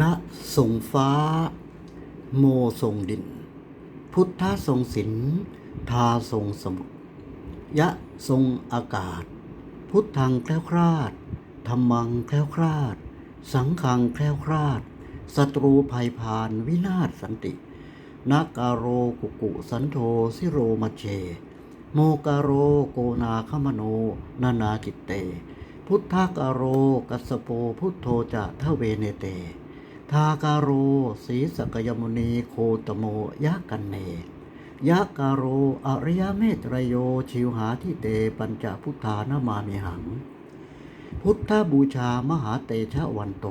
ณทรงฟ้า โมทรงดิน พุทธทรงศิลทาทรงสมุทรยะทรงอากาศ พุทธังแคล้วคลาดธรรมังแคล้วคลาด สังขังแคล้วคลาดศัตรูภัยพานวินาศสันตินาการโรกุกุสันโธสิโรมาเช โมการโรโกนาคมโน นานาจิตเต พุทธาการโรกัสสโปพุทโธจะทะเวเนเต ทาการโรสีสกยมุนีโคตโมยะกันเนยะการโรอริยเมตรโยชิวหาทิเตปัญจพุทธานามามิหัง พุทธบูชามหาเตชะวันโต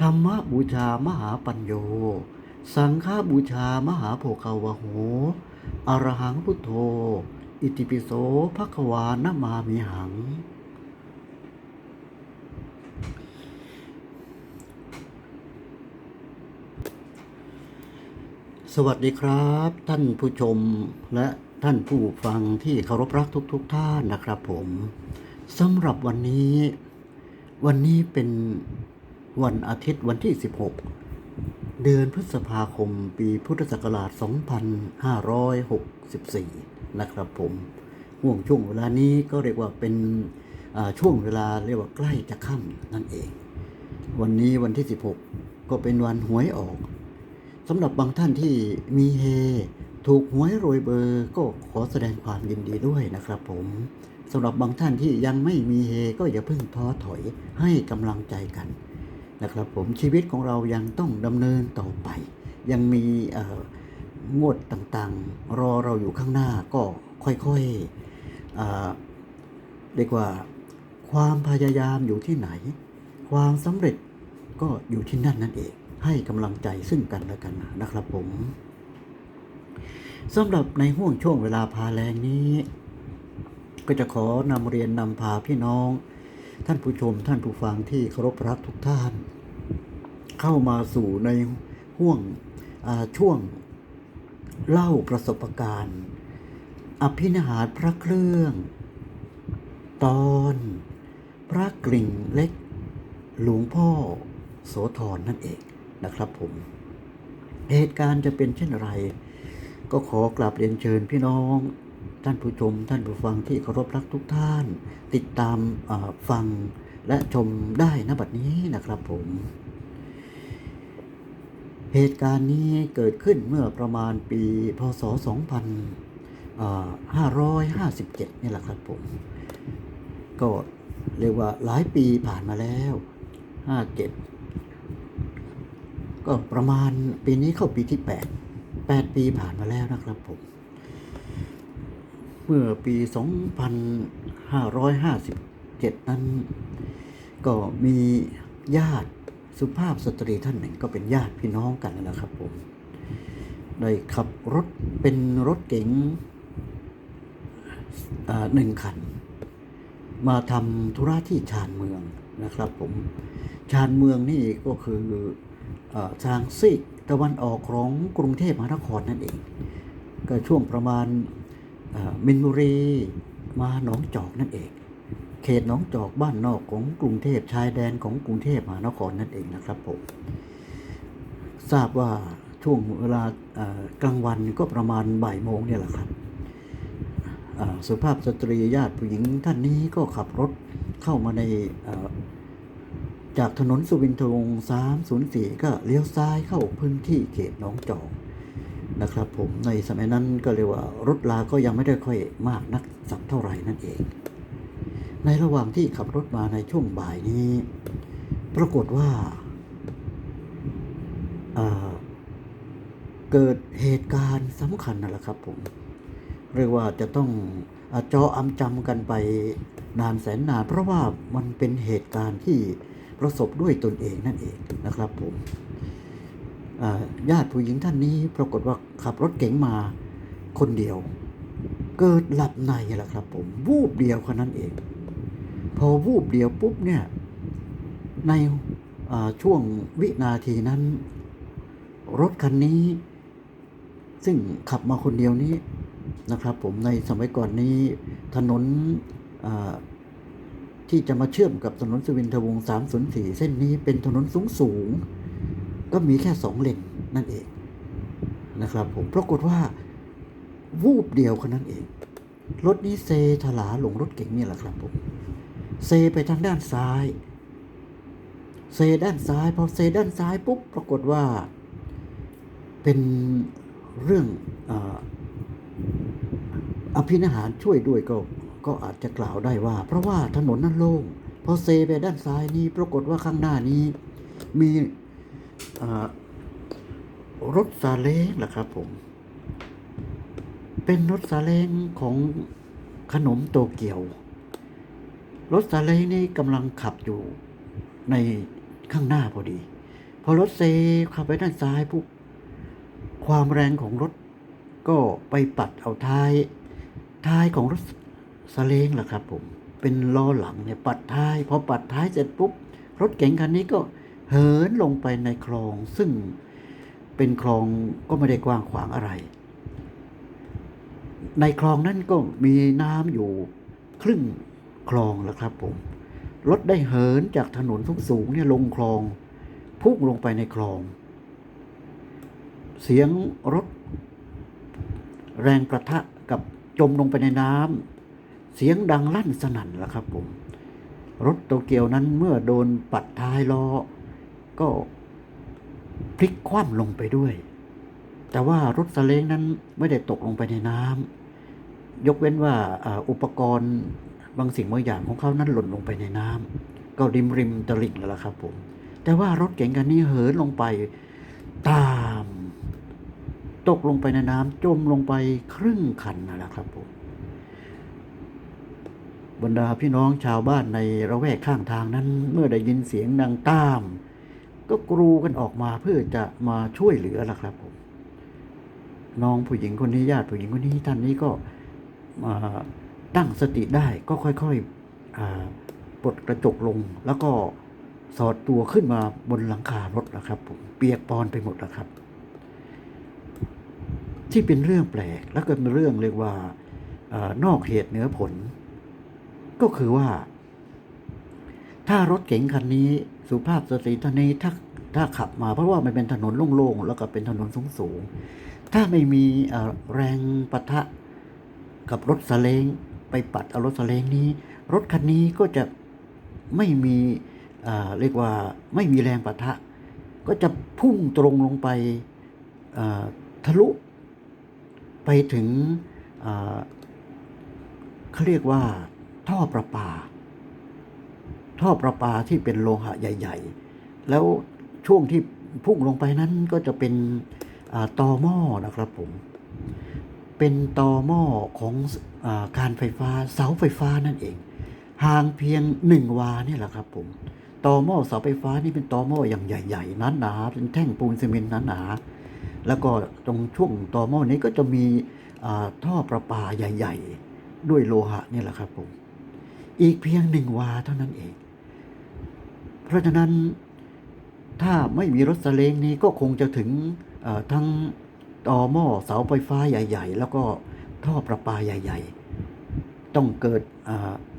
ธรรมบูชามหาปัญโย สังฆบูชามหาโภคาวโหอรหังพุทโธ อิติปิโสภควานามามิหัง สวัสดีครับ ท่านผู้ชมและท่านผู้ฟังที่เคารพรักทุกๆทท่านนะครับผมสำหรับวันนี้ วันนี้เป็นวันอาทิตย์วันที่ 16 เดือนพฤษภาคมปีพุทธศักราช 2564 นะครับผมห่วงช่วงเวลานี้ก็เรียกว่าเป็นช่วงเวลาเรียกว่าใกล้จะค่ำนั่นเอง วันนี้วันที่ 16 ก็เป็นวันหวยออก สำหรับบางท่านที่มีเฮ ถูกหวยโรยเบอร์ก็ขอแสดงความยินดีด้วยนะครับผมสำหรับบางท่านที่ยังไม่มีเฮก็อย่าเพิ่งท้อถอยให้กำลังใจกันนะครับผมชีวิตของเรายังต้องดำเนินต่อไป ยังมีเอ่องวดต่างๆ รอเราอยู่ข้างหน้าก็ค่อยๆเรียกว่าความพยายามอยู่ที่ไหน ความสำเร็จก็อยู่ที่นั่นนั่นเอง ให้กำลังใจซึ่งกันและกันนะครับผมสำหรับในห่วงช่วงเวลาพาแรงนี้ ก็จะขอนำเรียนนำพาพี่น้อง ท่านผู้ชมท่านผู้ฟังที่เคารพรักทุกท่าน เข้ามาสู่ในห่วงช่วงเล่าประสบการณ์ อภินิหารพระเครื่อง ตอนพระกริ่งเล็ก หลวงพ่อโสธรนั่นเอง นะครับผม เหตุการณ์จะเป็นเช่นไร ก็ขอกราบเรียนเชิญพี่น้อง ท่านผู้ชม ท่านผู้ฟังที่เคารพรักทุกท่าน ติดตามฟังและชมได้ณบัดนี้นะครับผม เหตุการณ์นี้เกิดขึ้นเมื่อประมาณปีพศ 2557 นี่แหละครับผม ก็เรียกว่าหลายปีผ่านมาแล้ว 57 ก็ประมาณปีนี้เข้าปีที่ 8 8 ปีผ่านมาแล้วนะครับผม เมื่อปี 2557 นั้น ก็มีญาติสุภาพสตรีท่านหนึ่งก็เป็นญาติพี่น้องกันนะครับผม ได้ขับรถเป็นรถเก๋งอ่าหนึ่งคัน มาทำธุระที่ชานเมืองนะครับผม ชานเมืองนี่ก็คือ ทางซีกตะวันออกของกรุงเทพมหานครนั่นเอง ก็ช่วงประมาณมินบุรีมาหนองจอกนั่นเอง เขตหนองจอกบ้านนอกของกรุงเทพชายแดนของกรุงเทพมหานครนั่นเองนะครับผมทราบว่าช่วงเวลากลางวันก็ประมาณบ่ายโมงเนี่ยแหละครับสุภาพสตรีญาติผู้หญิงท่านนี้ก็ขับรถเข้ามาใน จากถนนสุวินทวงศ์304 ก็เลี้ยวซ้ายเข้าพื้นที่เขตหนองจอกนะครับผมในสมัยนั้นก็เรียกว่ารถลาก็ยังไม่ได้ค่อยมากนักสักเท่าไหร่นั่นเอง ในระหว่างที่ขับรถมาในช่วงบ่ายนี้ ปรากฏว่าาเกิดเหตุการณ์สำคัญนั่นแหละครับผม เรียกว่าจะต้องอจออำจำกันไปนานแสนนาน เพราะว่ามันเป็นเหตุการณ์ที่ ประสบด้วยตนเองนั่นเองนะครับผมญาติผู้หญิงท่านนี้ปรากฏว่าขับรถเก๋งมาคนเดียว เกิดหลับในแหละครับผมวูบเดียวแค่นั้นเอง พอวูบเดียวปุ๊บเนี่ยในช่วงวินาทีนั้น รถคันนี้ ซึ่งขับมาคนเดียวนี้นะครับผมในสมัยก่อนนี้ถนนอ ที่จะมาเชื่อมกับถนนสุวินทวงศ์304 เส้นนี้เป็นถนนสูงสูง ก็มีแค่สองเลนนั่นเองนะครับผมปรากฏว่า วูบเดียวแค่นั้นเอง รถนี้เซถลาหลงรถเก่งนี่แหละครับผม เซไปทางด้านซ้าย เซด้านซ้าย พอเซด้านซ้ายปุ๊บปรากฏว่า เป็นเรื่องออภินิหารช่วยด้วยก็ ก็อาจจะกล่าวได้ว่า เพราะว่าถนนนั้นโล่งพอเซไปด้านซ้ายนี้ปรากฏว่าข้างหน้านี้ มีรถซาเล้งล่ะครับผม เป็นรถซาเล้งของขนมโตเกียว รถซาเล้งนี่กำลังขับอยู่ในข้างหน้าพอดี พอรถเซขับไปด้านซ้ายปุ๊บความแรงของรถก็ไปปัดเอาท้าย ท้ายของรถ ซาเล้งล่ะครับผม เป็นล้อหลังเนี่ยปัดท้าย พอปัดท้ายเสร็จปุ๊บ รถเก๋งคันนี้ก็เหินลงไปในคลอง ซึ่งเป็นคลองก็ไม่ได้กว้างขวางอะไร ในคลองนั้นก็มีน้ำอยู่ครึ่งคลองแล้วครับผม รถได้เหินจากถนนสูงเนี่ยลงคลองพุ่งลงไปในคลอง เสียงรถแรงประทะกับจมลงไปในน้ำ เสียงดังลั่นสนั่นแล้วครับผม รถโตเกียวนั้นเมื่อโดนปัดท้ายล้อ ก็พลิกคว่ำลงไปด้วย แต่ว่ารถสเล้งนั้นไม่ได้ตกลงไปในน้ำยกเว้นว่าอ่าอุปกรณ์บางสิ่งบางอย่างของเขานั้นหล่นลงไปในน้ำก็ริมริมตลิ่งแล้วล่ะครับผม แต่ว่ารถเก๋งคันนี้เหินลงไปตาม ตกลงไปในน้ำจมลงไปครึ่งคันนั่นแหละครับผม บรรดาพี่น้องชาวบ้านในระแวกข้างทางนั้น เมื่อได้ยินเสียงดังตาม ก็กรูกันออกมาเพื่อจะมาช่วยเหลือล่ะครับผมน้องผู้หญิงคนนี้ญาติผู้หญิงคนนี้ท่านนี้ก็มาตั้งสติได้ก็ค่อยๆอ่าปลดกระจกลง แล้วก็สอดตัวขึ้นมาบนหลังคารถนะครับผมเปียกปอนไปหมดแล้วครับ ที่เป็นเรื่องแปลกแล้วก็เป็นเรื่องเรียกว่าออนอกเหตุเหนือผล ก็คือว่า ถ้ารถเก๋งคันนี้ สุภาพสตรีท่านนี้ถ้าถ้าขับมาเพราะว่ามันเป็นถนนโล่งๆแล้วก็เป็นถนนสูงๆถ้าไม่มีแรงปะทะกับรถสเลงไปปัดเอารถสเลงนี้ รถคันนี้ก็จะไม่มีเรียกว่าไม่มีแรงปะทะ ก็จะพุ่งตรงลงไปทะลุ ไปถึงเขาเรียกว่า ท่อประปา ท่อประปาที่เป็นโลหะใหญ่ ๆ แล้วช่วงที่พุ่งลงไปนั้นก็จะเป็นตอหม้อนะครับผม เป็นตอหม้อของอการไฟฟ้าเสาไฟฟ้านั่นเอง ห่างเพียงหนึ่งวาเนี่ยแหละครับผมตอหม้อเสาไฟฟ้านี่เป็นตอหม้ออย่างใหญ่ๆนั้นหนาเป็นแท่งปูนซีเมนต์นั้นหนาแล้วก็ตรงช่วงตอหม้อนี้ก็จะมีท่อประปาใหญ่ ๆ ด้วยโลหะเนี่ยแหละครับผม อีกเพียงหนึ่งวาเท่านั้นเอง เพราะฉะนั้นถ้าไม่มีรถสเลงนี้ก็คงจะถึงทั้งต่อหม้อเสาไฟฟ้าใหญ่ ๆ แล้วก็ท่อประปาใหญ่ ๆ ต้องเกิด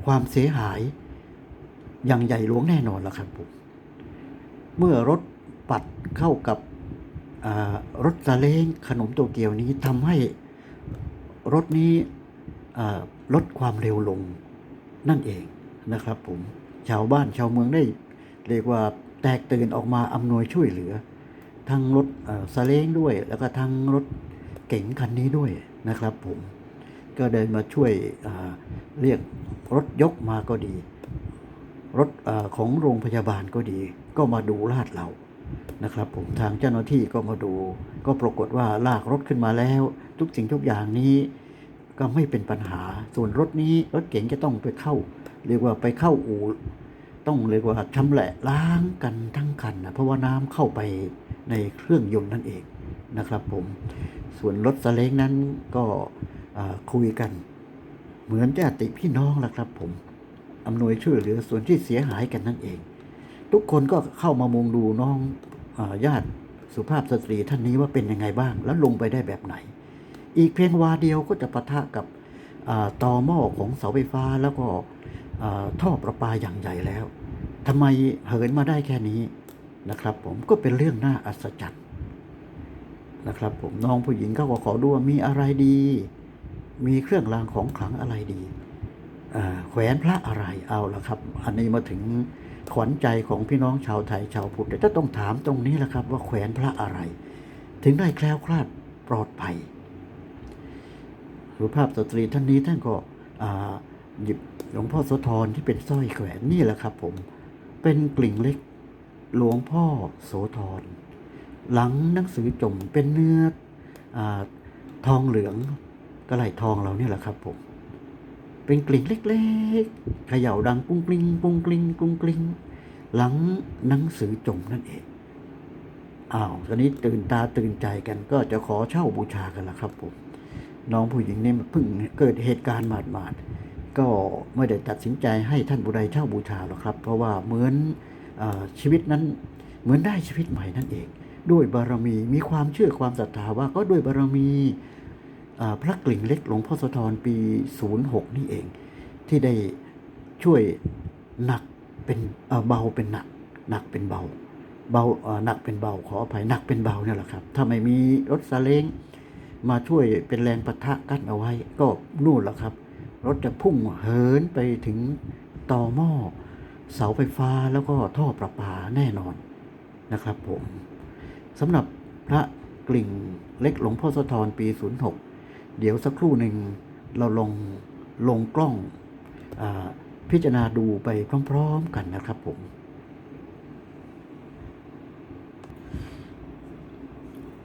ความเสียหายอย่างใหญ่หลวงแน่นอนล้วครับผมเมื่อรถปัดเข้ากับรถซาเลงขนมโตเกียวนี้ทำให้รถนี้ลดความเร็วลง นั่นเองนะครับ ผมชาวบ้านชาวเมืองได้ เรียกว่าแตกตื่นออกมาอำนวยช่วยเหลือ ทั้งรถเอ่อซาเล้งด้วย แล้วก็ทั้งรถเก๋งคันนี้ด้วยนะครับ ผมก็เดินมาช่วยเรียกรถยกมาก็ดี รถอของโรงพยาบาลก็ดี ก็มาดูลาดเรานะครับ ผมทางเจ้าหน้าที่ก็มาดู ก็ปรากฏว่าลากรถขึ้นมาแล้ว ทุกสิ่งทุกอย่างนี้ ก็ไม่เป็นปัญหา ส่วนรถนี้รถเก๋งจะต้องไปเข้า เรียกว่าไปเข้าอู่ต้องเรียกว่าชำแหละล้างกันทั้งคันนะเพราะว่าน้ำเข้าไปในเครื่องยนต์นั่นเองนะครับผม ส่วนรถสเล้งนั้นก็คุยกัน เหมือนญาติพี่น้องละครับผมอำนวยช่วยเหลือส่วนที่เสียหายกันนั่นเอง ทุกคนก็เข้ามามุงดูน้องอญาติสุภาพสตรีท่านนี้ว่าเป็นยังไงบ้าง แล้วลงไปได้แบบไหน อีกเพียงวาเดียวก็จะปะทะกับอาตอหม้อของเสาไฟฟ้าแล้วก็ท่อประปาอย่างใหญ่แล้วทำไมเหินมาได้แค่นี้นะครับ ผมก็เป็นเรื่องน่าอัศจรรย์นะครับ ผมน้องผู้หญิงก็ขอดูว่ามีอะไรดี มีเครื่องรางของขลังอะไรดีแขวนพระอะไรเอาละครับ อันนี้มาถึงขวัญใจของพี่น้องชาวไทยชาวพุทธเดี๋ยวจะต้องถามตรงนี้แหละครับ ว่าแขวนพระอะไร ถึงได้แคล้วคลาดปลอดภัย สุภาพสตรีท่านนี้ท่านก็หยิบหลวงพ่อโสธรที่เป็นสร้อยแขวนนี่แหละครับ ผมเป็นกลิ่งเล็กหลวงพ่อโสธรหลังหนังสือจมเป็นเนื้ออทองเหลืองกระไหลทองเราเนี่ยแหละครับผมเป็นกลิ่งเล็กๆเขย่าดังกุ้งกลิ้งกุ้งกลิ้งกุ้งกลิ้งหลังหนังสือจมนั่นเองอ้าวตอนนี้ตื่นตาตื่นใจกันก็จะขอเช่าบูชากันละครับผม น้องผู้หญิงนี่เพิ่งเกิดเหตุการณ์หมาดๆก็ไม่ได้ตัดสินใจให้ท่านบุไรเช่าบูชาหรอกครับ เพราะว่าเหมือนอชีวิตนั้นเหมือนได้ชีวิตใหม่นั่นเอง ด้วยบารมีมีความเชื่อความศรัทธาว่าก็ด้วยบารมีพระกลิ่งเล็กหลวงพ่อโสธรปี 06 นี่เอง ที่ได้ช่วยหนักเป็นเบาเป็นหนักหนักเป็นเบาเบาหนักเป็นเบาขออภัยหนักเป็นเบาเนี่ยแหละครับ ถ้าไม่มีรถซาเล้ง มาช่วยเป็นแรงประทะกั้นเอาไว้ ก็นู่นแหละครับ รถจะพุ่งเหินไปถึงต่อหม้อ เสาไฟฟ้าแล้วก็ท่อประปาแน่นอนนะครับผมสำหรับพระกลิ่งเล็กหลวงพ่อโสธรปี 06 เดี๋ยวสักครู่หนึ่งเราลงลงกล้องอพิจารณาดูไปพร้อม ๆ กันนะครับผม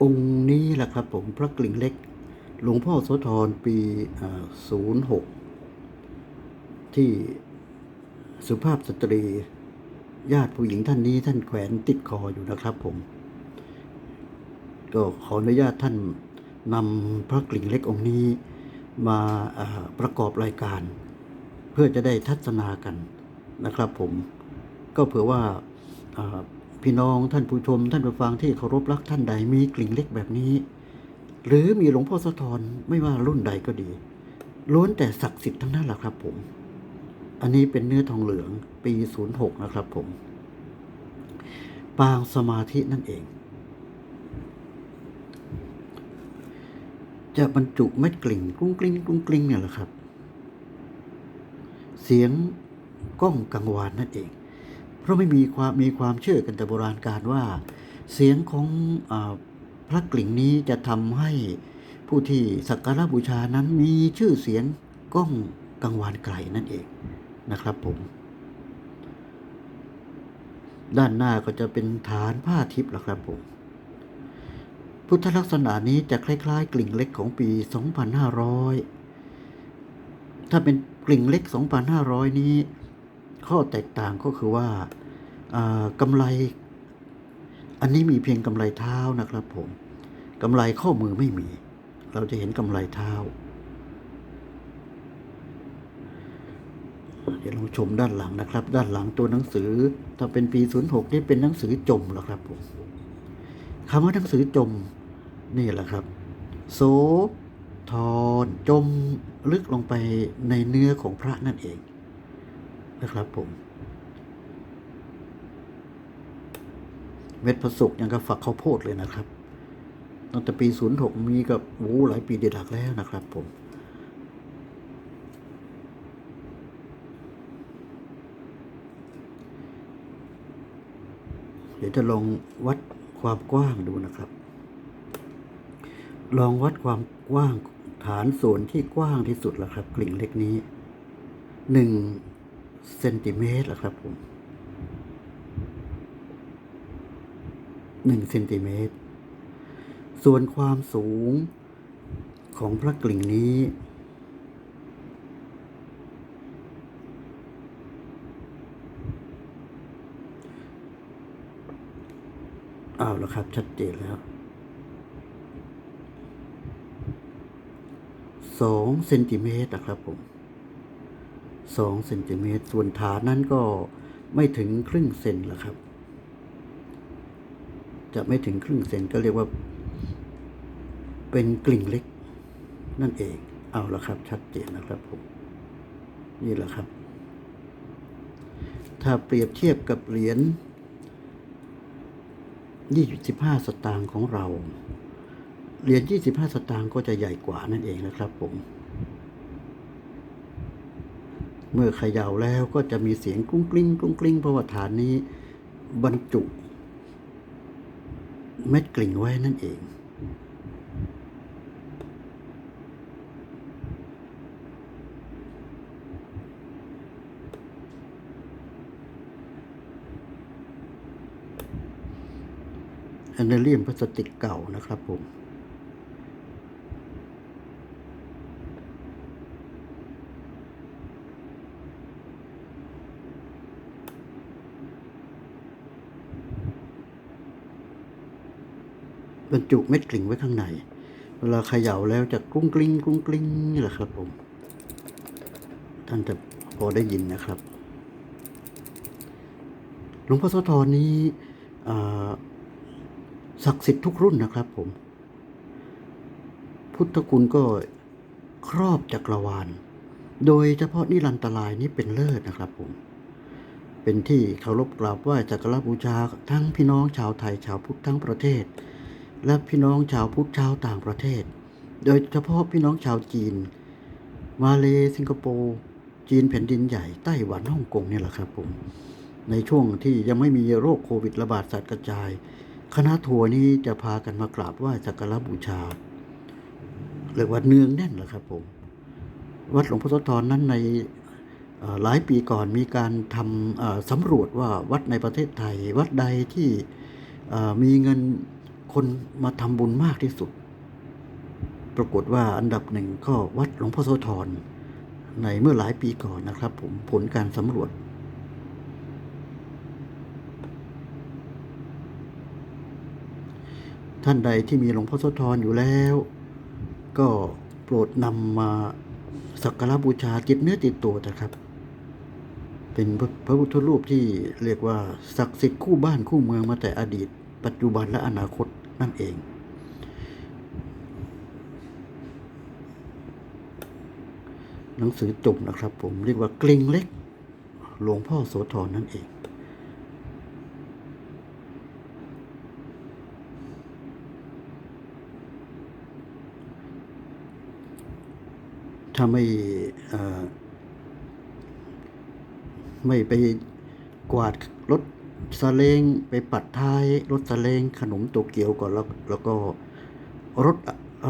องค์นี้แหละครับผมพระกลิ่งเล็ก หลวงพ่อโสธรปี06 ที่สุภาพสตรี ญาติผู้หญิงท่านนี้ท่านแขวนติดคออยู่นะครับผม ก็ขออนุญาตท่านนำพระกลิ่งเล็กองค์นี้มาาประกอบรายการ เพื่อจะได้ทัศนากันนะครับผม ก็เผื่อว่าอ่า พี่น้องท่านผู้ชมท่านผู้ฟังที่เคารพรักท่านใดมีกลิ่งเล็กแบบนี้ หรือมีหลวงพ่อโสธรไม่ว่ารุ่นใดก็ดี ล้วนแต่ศักดิ์สิทธิ์ทั้งนั้นแหละครับผม อันนี้เป็นเนื้อทองเหลืองปี 06 นะครับผม ปางสมาธินั่นเอง จะบรรจุเม็ดกลิ่งกรุ้งกลิ้งกรุ้งกลิ้งเนี่ยแหละครับ เสียงก้องกังวานนั่นเอง เพราะไม่มีความมีความเชื่อกันแต่โบราณการว่า เสียงของอพระกลิ่งนี้จะทำให้ผู้ที่สักการะบูชานั้นมีชื่อเสียงก้องกังวานไกลนั่นเองนะครับผม ด้านหน้าก็จะเป็นฐานผ้าทิพย์ละครับผม พุทธลักษณะนี้จะคล้าย ๆ กลิ่งเล็กของปี 2500 ถ้าเป็นกลิ่งเล็ก 2,500 นี้ ข้อแตกต่างก็คือว่าอ่ากำไรอันนี้มีเพียงกำไรเท้านะครับผมกำไรข้อมือไม่มี เราจะเห็นกำไรเท้า เดี๋ยวลองชมด้านหลังนะครับ ด้านหลังตัวหนังสือ ถ้าเป็นปี 06 นี่เป็นหนังสือจมหรอครับผมคำว่าหนังสือจมนี่แหละครับ โสธรจมลึกลงไปในเนื้อของพระนั่นเอง นะครับผม เม็ดผสุกยังกับฝักข้าวโพดเลยนะครับตั้งแต่ปี06มีกับโอ้หลายปีเด็ดหลักแล้วนะครับผมเดี๋ยวจะลองวัดความกว้างดูนะครับ ลองวัดความกว้างฐานส่วนที่กว้างที่สุดแล้วครับ กลิ่งเล็กนี้หนึ่ง เซนติเมตรแล้วครับผมหนึ่งเซนติเมตร ส่วนความสูงของพระกลิ่งนี้ เอาละครับ ชัดเจนแล้วสองเซนติเมตรนะครับผม สองเซนติเมตรส่วนฐานนั้นก็ไม่ถึงครึ่งเซนละครับ จะไม่ถึงครึ่งเซนก็เรียกว่า เป็นกลิ่งเล็ก นั่นเองเอาละครับ ชัดเจนนะครับผมนี่แหละครับ ถ้าเปรียบเทียบกับเหรียญ25 สตางค์ของเรา เหรียญ25 สตางค์ก็จะใหญ่กว่านั่นเองนะครับผม เมื่อเขย่าแล้วก็จะมีเสียงกรุ้งกลิ้งกรุ้งกลิ้งเพราะว่าฐานนี้บรรจุ เม็ดกลิ่งไว้นั่นเองแอนเดเลียมพลาสติกเก่านะครับผม บรรจุเม็ดกลิ่งไว้ข้างใน เวลาเขย่าแล้วจะกรุ้งกลิ้งกรุ้งกลิ้งนี่แหละครับผม ท่านจะพอได้ยินนะครับ หลวงพ่อโสธรนี้ศักดิ์สิทธิ์ทุกรุ่นนะครับผม พุทธคุณก็ครอบจักรวาล โดยเฉพาะนิรันตรายนี้เป็นเลิศนะครับผม เป็นที่เคารพกราบไหว้จักรบูชาทั้งพี่น้องชาวไทยชาวพุทธทั้งประเทศ และพี่น้องชาวพุทธชาวต่างประเทศ โดยเฉพาะพี่น้องชาวจีน มาเลสิงคโปร์จีนแผ่นดินใหญ่ไต้หวันฮ่องกงเนี่ยแหละครับผมในช่วงที่ยังไม่มีโรคโควิดระบาดสัตว์กระจาย คณะทัวร์นี้จะพากันมากราบไหว้สักการะบูชาเรียกว่าเนืองแน่นแหละครับผม วัดหลวงพ่อโสธรนั้นในหลายปีก่อนมีการทำสำรวจว่าวัดในประเทศไทย วัดใดที่มีเงิน คนมาทำบุญมากที่สุด ปรากฏว่าอันดับหนึ่งก็วัดหลวงพ่อโสธรในเมื่อหลายปีก่อนนะครับ ผมผลการสำรวจ ท่านใดที่มีหลวงพ่อโสธรอยู่แล้ว ก็โปรดนำมาสักการะบูชาจิตเนื้อติดตัวนะครับ เป็นพระพระพุทธรูปที่เรียกว่าศักดิ์สิทธิ์คู่บ้านคู่เมืองมาแต่อดีต ปัจจุบันและอนาคต นั่นเอง หนังสือจบนะครับ ผมเรียกว่ากลิงเล็ก หลวงพ่อโสธรนั่นเองถ้าไม่ไม่ไปกวาดรถ ซาเลงไปปัดท้ายรถซาเลงขนมโตเกียวก่อนแล้วแล้วก็รถ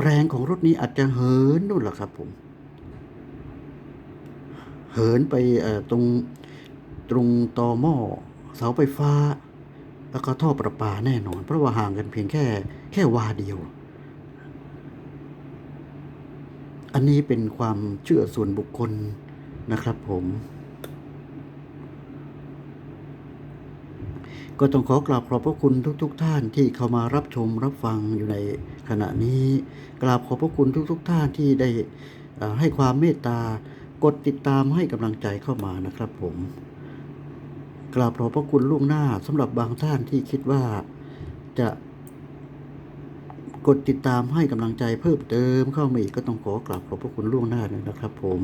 แรงของรถนี้อาจจะเหินนู่นแหละครับผม เหินไปตรงตรงตอหม้อเสาไฟฟ้า แล้วก็ท่อประปาแน่นอน เพราะว่าห่างกันเพียงแค่แค่วาเดียว อันนี้เป็นความเชื่อส่วนบุคคลนะครับผม ก็ต้องขอกราบขอบพระคุณทุกๆทท่านที่เข้ามารับชมรับฟังอยู่ในขณะนี้ กราบขอบพระคุณทุกๆทท่านที่ได้ให้ความเมตตากดติดตามให้กำลังใจเข้ามานะครับผม กราบขอบพระคุณล่วงหน้าสำหรับบางท่านที่คิดว่าจะกดติดตามให้กำลังใจเพิ่มเติมเข้ามาอีกก็ต้องขอกราบขอบพระคุณล่วงหน้าด้วยนะครับผม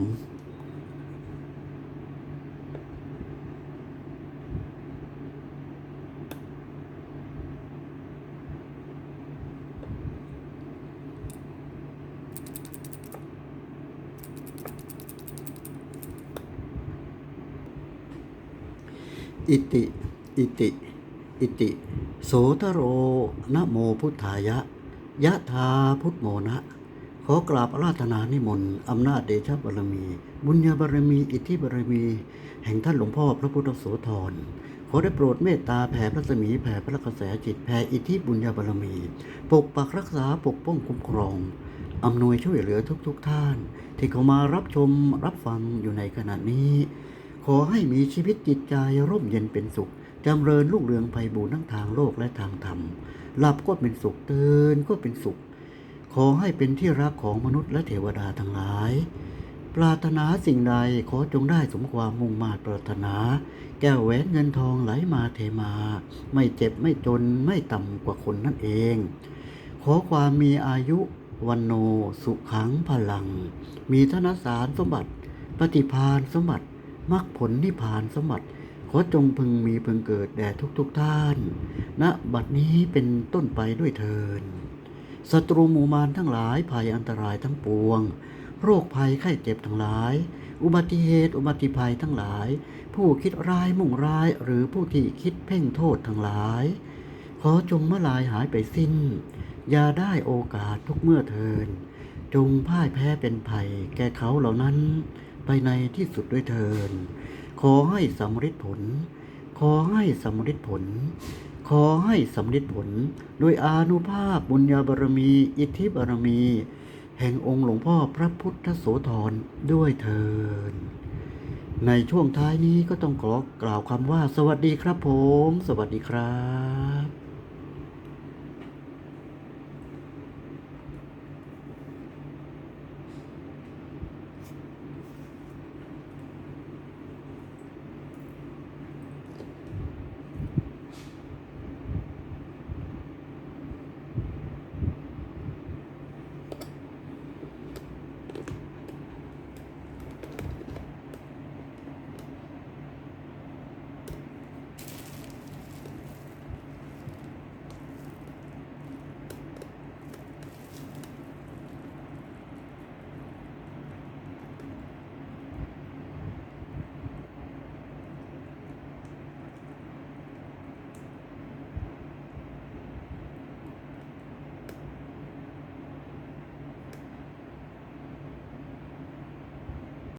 อิติ อิติ อิติ โสทโรนะโมพุทธายะ ยะธาพุทโมนะ ขอกราบอาราธนานิมนต์อำนาจเดชบารมี บุญญาบารมี อิทธิบารมี แห่งท่านหลวงพ่อพระพุทธโสธรขอได้โปรดเมตตาแผ่พระสมีแผ่พระกระแสจิตแผ่อิทธิบุญญาบารมี ปกปักรักษาปกป้องคุ้มครองอำนวยช่วยเหลือทุกๆทท่าน ที่เขามารับชมรับฟังอยู่ในขณะนี้ ขอให้มีชีวิตจิตใจร่มเย็นเป็นสุขจำเริญลูกเรืองไพบูรณ์ทั้งทางโลกและทางธรรมหลับก็เป็นสุขตื่นก็เป็นสุข ขอให้เป็นที่รักของมนุษย์และเทวดาทั้งหลาย ปรารถนาสิ่งใดขอจงได้สมความมุ่งมาตปรารถนา แก้วแหวนเงินทองไหลมาเทมา ไม่เจ็บไม่จนไม่ต่ำกว่าคนนั่นเอง ขอความมีอายุวันโนสุขังพลัง มีธนสารสมบัติ ปฏิพานสมบัติ มรรคผลนิพพานสมบัติ ขอจงพึงมีพึงเกิดแด่ทุกทุกท่านณบัดนี้เป็นต้นไปด้วยเทินศัตรูหมู่มารทั้งหลายภัยอันตรายทั้งปวง โรคภัยไข้เจ็บทั้งหลาย อุบัติเหตุอุบัติภัยทั้งหลาย ผู้คิดร้ายมุ่งร้ายหรือผู้ที่คิดเพ่งโทษทั้งหลาย ขอจงมาลายหายไปสิ้น อย่าได้โอกาสทุกเมื่อเทินจงพ่ายแพ้เป็นภัยแก่เขาเหล่านั้น ไปในที่สุดด้วยเทิน ขอให้สำเร็จผล ขอให้สำเร็จผล ขอให้สำเร็จผล โดยอานุภาพบุญญาบารมี อิทธิบารมี แห่งองค์หลวงพ่อพระพุทธโสธรด้วยเทินในช่วงท้ายนี้ก็ต้องขอกล่าวคำว่า สวัสดีครับผม สวัสดีครับ